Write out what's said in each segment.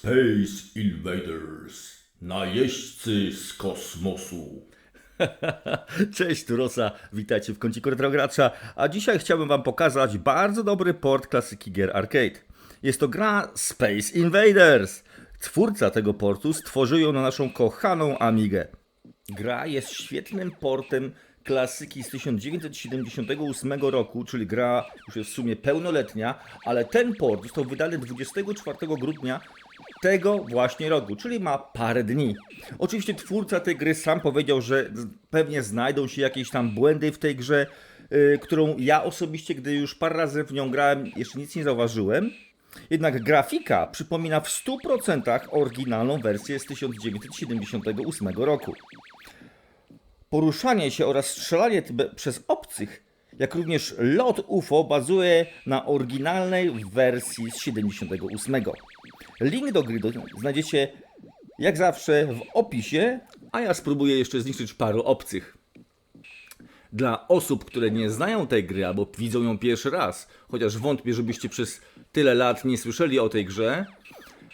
Space Invaders. Najeźdźcy z kosmosu. Cześć, tu Rosa, witajcie w kąciku Retrogracza, a dzisiaj chciałbym wam pokazać bardzo dobry port klasyki gier arcade. Jest to gra Space Invaders. Twórca tego portu stworzył ją na naszą kochaną Amigę. Gra jest świetnym portem klasyki z 1978 roku, czyli gra już jest w sumie pełnoletnia, ale ten port został wydany 24 grudnia tego właśnie roku, czyli ma parę dni. Oczywiście twórca tej gry sam powiedział, że pewnie znajdą się jakieś tam błędy w tej grze, yy, którą ja osobiście, gdy już parę razy w nią grałem, jeszcze nic nie zauważyłem. Jednak grafika przypomina w 100% oryginalną wersję z 1978 roku. Poruszanie się oraz strzelanie przez obcych, jak również lot UFO bazuje na oryginalnej wersji z 78. Link do gry znajdziecie jak zawsze w opisie, a ja spróbuję jeszcze zniszczyć paru obcych. Dla osób, które nie znają tej gry albo widzą ją pierwszy raz, chociaż wątpię, żebyście przez tyle lat nie słyszeli o tej grze,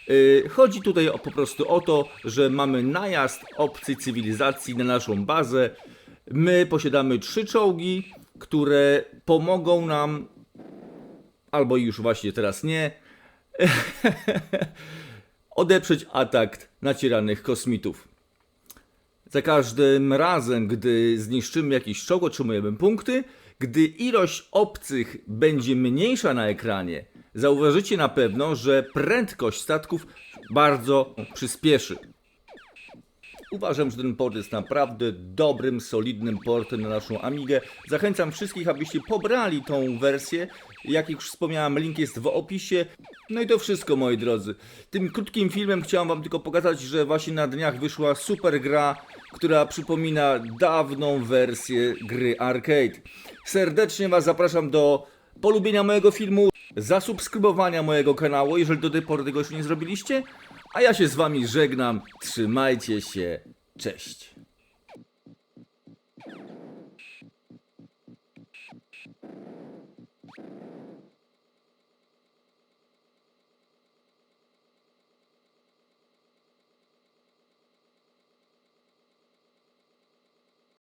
Yy, Chodzi tutaj o, po prostu o to, że mamy najazd obcej cywilizacji na naszą bazę. My posiadamy trzy czołgi, które pomogą nam, albo już właśnie teraz nie, odeprzeć atak nacieranych kosmitów. Za każdym razem, gdy zniszczymy jakiś czołg, otrzymujemy punkty. Gdy ilość obcych będzie mniejsza na ekranie, zauważycie na pewno, że prędkość statków bardzo przyspieszy. Uważam, że ten port jest naprawdę dobrym, solidnym portem na naszą Amigę. Zachęcam wszystkich, abyście pobrali tą wersję. Jak już wspomniałem, link jest w opisie. No i to wszystko, moi drodzy. Tym krótkim filmem chciałem wam tylko pokazać, że właśnie na dniach wyszła super gra, która przypomina dawną wersję gry arcade. Serdecznie was zapraszam do polubienia mojego filmu, zasubskrybowania mojego kanału, jeżeli do tej pory tego jeszcze nie zrobiliście. A ja się z wami żegnam. Trzymajcie się. Cześć.